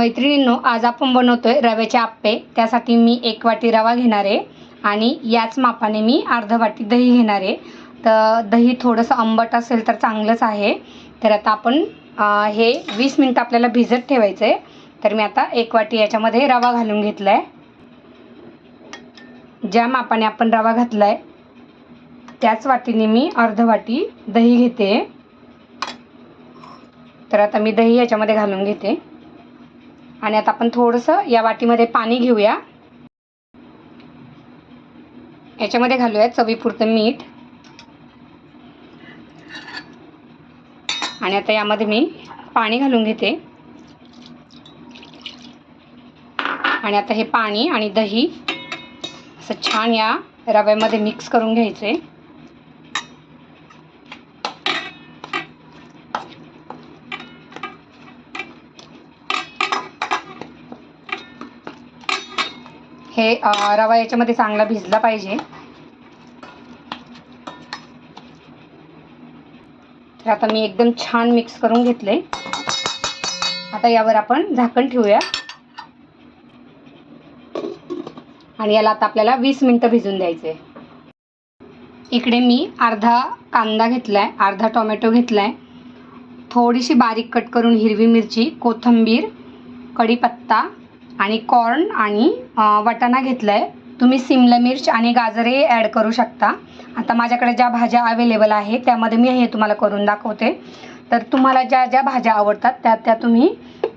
मैत्रिणींनो आज आपण बनवतोय रव्याचे आप्पे. त्यासाठी मी एक वाटी रवा घेणार आहे आणि याच मापाने मी अर्ध वाटी दही घेणार. आहे तर दही थोडंसं आंबट असेल तर चांगलंच आहे. तर आता आपण हे वीस मिनटं आपल्याला भिजत ठेवायचं आहे तर मी आता एक वाटी याच्यामध्ये रवा घालून घेतला आहे ज्या मापाने आपण रवा घातला आहे त्याच वाटीने मी अर्ध वाटी दही घेते. तर आता मी दही याच्यामध्ये घालून घेते. आणि आता आपण थोडंसं या वाटीमध्ये पाणी घेऊया. याच्यामध्ये घालूया चवीपुरतं मीठ. आणि आता यामध्ये मी पाणी घालून घेते. आणि आता हे पाणी आणि दही असं छान या रव्यामध्ये मिक्स करून घ्यायचे. हे रवा याच्यामध्ये चांगला भिजला पाहिजे. तर आता मी एकदम छान मिक्स करून घेतले. आता यावर आपण झाकण ठेवूया. आणि याला आता आपल्याला वीस मिनटं भिजून द्यायचे इकडे मी अर्धा कांदा घेतलाय अर्धा टोमॅटो घेतलाय. थोडीशी बारीक कट करून हिरवी मिरची कोथिंबीर कढीपत्ता आणि कॉर्न आणि वटाणा वाटाणा घेतला आहे तुम्ही सिमला मिर्च आणि गाजरही ॲड करू शकता. आता माझ्याकडे ज्या भाज्या अवेलेबल आहे त्यामध्ये मी हे तुम्हाला करून दाखवते. तर तुम्हाला ज्या ज्या भाज्या आवडतात त्या त्या तुम्ही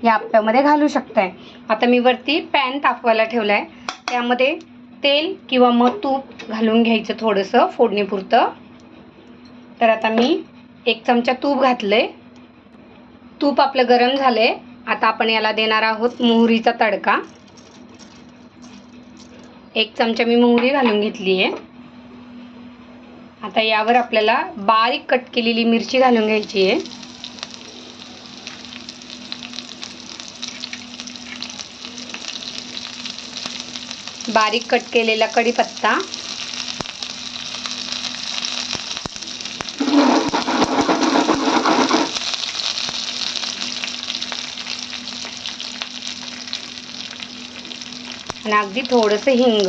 या आप्प्यामध्ये घालू शकताय. आता मी वरती पॅन तापवायला ठेवला आहे त्यामध्ये तेल किंवा मग तूप घालून घ्यायचं थोडंसं फोडणीपुरतं. तर आता मी एक चमचा तूप घातले तूप आपलं गरम झाले आता आपण याला देणार आहोत मोहरीचा तडका. एक चमचा मी मोहरी घालून घेतली आहे. आता यावर आपल्याला बारीक कट केलेली मिरची घालून घ्यायची आहे. बारीक कट केलेला कढीपत्ता. आणि अगदी थोडंसं हिंग.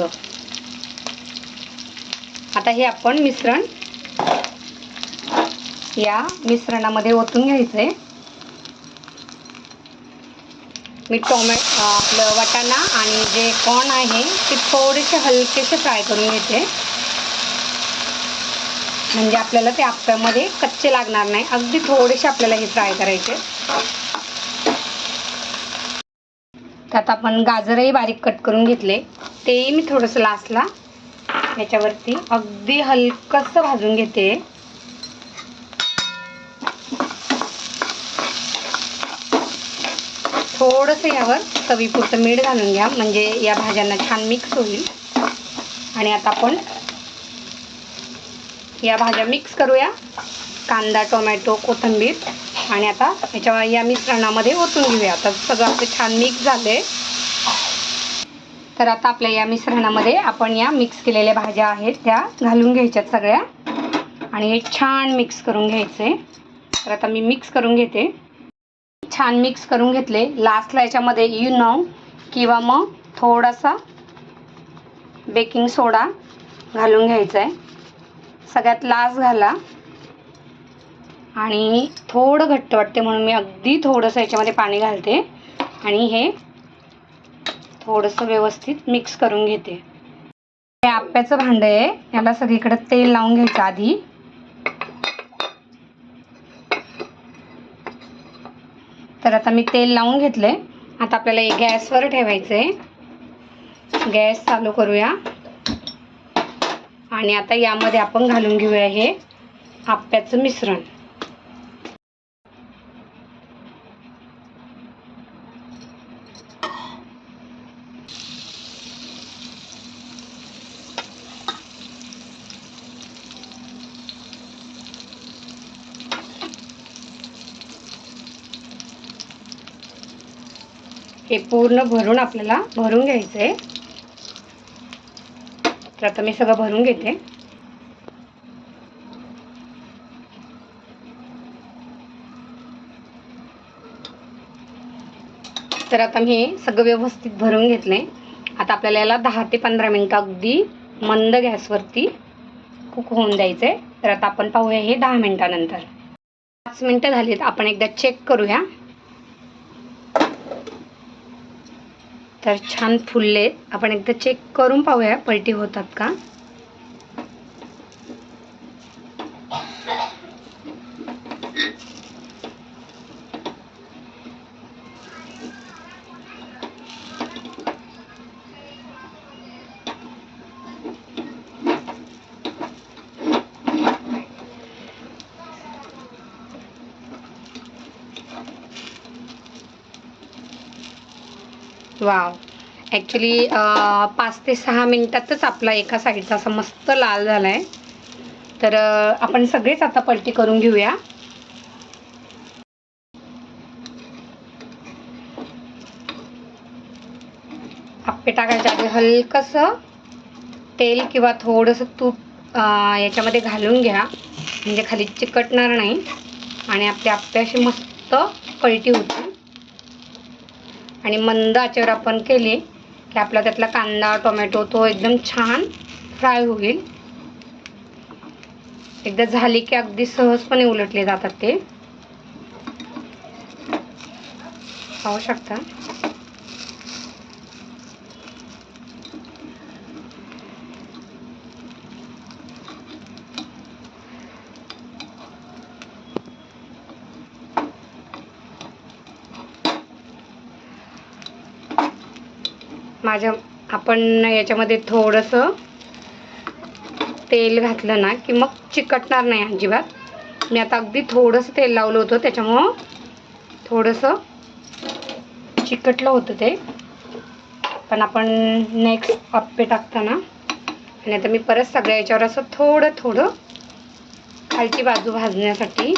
आता हे आपण मिश्रण या मिश्रणामध्ये ओतून घ्यायचंय. मी टोमॅ आपलं वाटाणा आणि जे कॉर्न आहे ते थोडेसे हलकेसे फ्राय करून घेते. म्हणजे आपल्याला ते आपल्यामध्ये कच्चे लागणार नाही. अगदी थोडेसे आपल्याला हे फ्राय करायचे. त्यात आपण गाजरही बारीक कट करून घेतले. तेही मी थोडंसं लास्टला याच्यावरती अगदी हलकंसं भाजून घेते. थोडंसं यावर चवीपुरतं मीठ घालून घ्या म्हणजे या भाज्यांना छान मिक्स होईल. आणि आता आपण या भाज्या मिक्स करूया. कांदा टोमॅटो कोथिंबीर. आणि आता याच्या या मिश्रणामध्ये ओतून घेऊया. आता सगळं आपलं छान मिक्स झाले तर आता आपल्या या मिश्रणामध्ये आपण या मिक्स केलेल्या भाज्या आहेत त्या घालून घ्यायच्यात सगळ्या. आणि हे छान मिक्स करून घ्यायचे तर आता मी मिक्स करून घेते. छान मिक्स करून घेतले. लास्टला याच्यामध्ये इनो किंवा मग थोडासा बेकिंग सोडा घालून घ्यायचा आहे सगळ्यात लास्ट घाला. आणि थोडं घट्ट वाटते म्हणून मी अगदी थोडंसं याच्यामध्ये पाणी घालते. आणि हे थोडंसं व्यवस्थित मिक्स करून घेते. हे आप्याचं भांडं आहे. याला सगळीकडे तेल लावून घ्यायचं आधी. तर आता मी तेल लावून घेतलं. आहे आता आपल्याला हे गॅसवर ठेवायचं आहे. गॅस चालू करूया. आणि आता यामध्ये आपण घालून घेऊया हे आप्याचं मिश्रण. हे पूर्ण भरून आपल्याला भरून घ्यायचं आहे तर आता मी सगळं भरून घेते. तर आता मी हे सगळं व्यवस्थित भरून घेतले आता आपल्याला याला दहा ते पंधरा मिनटं अगदी मंद गॅसवरती कुक होऊन द्यायचं आहे तर आता आपण पाहूया हे दहा मिनटानंतर. पाच मिनटं झालीत आपण एकदा चेक करूया. तर छान फुलले आपण एकदा चेक करून पाहूया पलटी होतात का? वाव. ॲक्च्युली पाच ते सहा मिनटातच आपला एका साईडचा असा मस्त लाल झाला आहे तर आपण सगळेच आता पलटी करून घेऊया. आप्पे टाकायच्या आधी हलकंसं तेल किंवा थोडंसं तूप याच्यामध्ये घालून घ्या. म्हणजे खाली चिकटणार नाही. आणि आपले आप्पे असे मस्त पलटी होतील. आणि मंद आचेवर आपण केले की आपला त्यातला कांदा टोमॅटो तो एकदम छान फ्राय होईल. एकदा झाली की अगदी सहजपणे उलटले जातात ते. पाहू शकता. माझ्या आपण याच्यामध्ये थोडंसं तेल घातलं ना की मग चिकटणार नाही अजिबात. मी आता अगदी थोडंसं तेल लावलं होतं त्याच्यामुळं थोडंसं चिकटलं होतं ते. पण आपण नेक्स्ट आप्पे टाकताना आणि आता मी परत सगळ्या याच्यावर असं थोडं थोडं खालची बाजू भाजण्यासाठी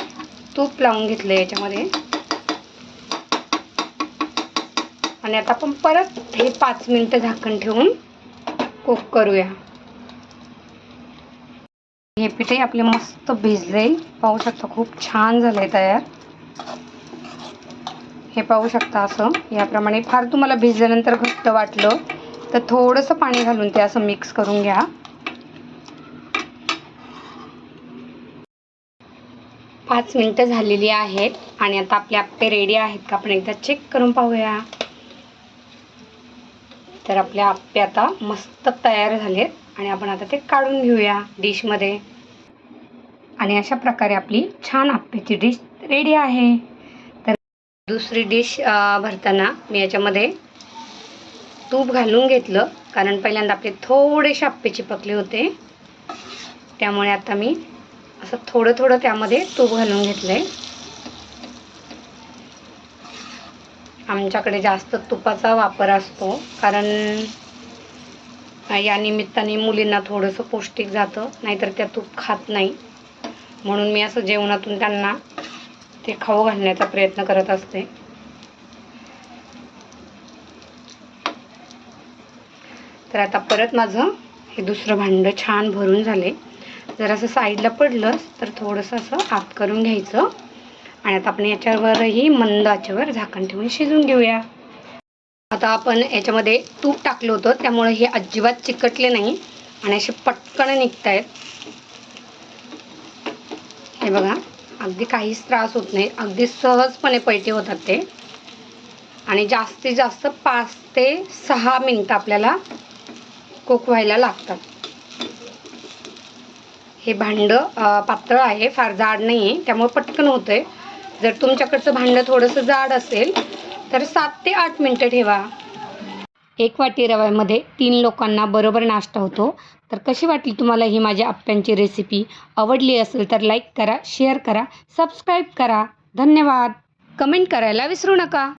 तूप लावून घेतलं याच्यामध्ये. आणि आता आपण परत हे पाच मिनटं झाकण ठेवून कुक करूया. हे पिठे आपले मस्त भिजले. पाहू शकता खूप छान झालंय तयार. हे पाहू शकता असं. याप्रमाणे फार तुम्हाला भिजल्यानंतर घट्ट वाटलं तर थोडंसं पाणी घालून ते असं मिक्स करून घ्या. पाच मिनटं झालेली आहेत आणि आता आपले आपटे रेडी आहेत का आपण एकदा चेक करून पाहूया. तर आपले आप्पे आता मस्त तयार झालेत आणि आपण आता ते काढून घेऊया डिशमध्ये. आणि अशा प्रकारे आपली छान आप्प्याची डिश रेडी आहे. तर दुसरी डिश भरताना मी याच्यामध्ये तूप घालून घेतलं. कारण पहिल्यांदा आपले थोडेसे आप्पे चिपकले होते. त्यामुळे आता मी असं थोडं थोडं त्यामध्ये तूप घालून घेतलं आहे आमच्याकडे जास्त तुपाचा वापर असतो कारण या निमित्ताने मुलींना थोडंसं पौष्टिक जातं नाहीतर त्या तूप खात नाही. म्हणून मी असं जेवणातून त्यांना ते खाऊ घालण्याचा प्रयत्न करत असते. तर आता परत माझं हे दुसरं भांडं छान भरून झाले. जर असं साईडला पडलं तर थोडंसं असं आत करून घ्यायचं. आणि आता आपण याच्यावरही मंद आचेवर झाकण ठेवून शिजून घेऊया. आता आपण याच्यामध्ये तूप टाकलं होतं त्यामुळे हे अजिबात चिकटले नाही आणि असे पटकन निघत आहेत हे बघा अगदी काहीच त्रास होत नाही अगदी सहजपणे पैठे होतात ते. आणि जास्तीत जास्त पाच ते सहा मिनटं आपल्याला कुक व्हायला लागतात. हे भांडं पातळ आहे फार जाड नाही आहे त्यामुळे पटकन होतं आहे जर तुमच्याकडचं भांडं थोडंसं जाड असेल तर सात ते आठ मिनटं ठेवा. एक वाटी रव्यामध्ये तीन लोकांना बरोबर नाश्ता होतो. तर कशी वाटली तुम्हाला ही माझ्या आप्प्यांची रेसिपी आवडली असेल तर लाईक करा शेअर करा सबस्क्राईब करा. धन्यवाद. कमेंट करायला विसरू नका.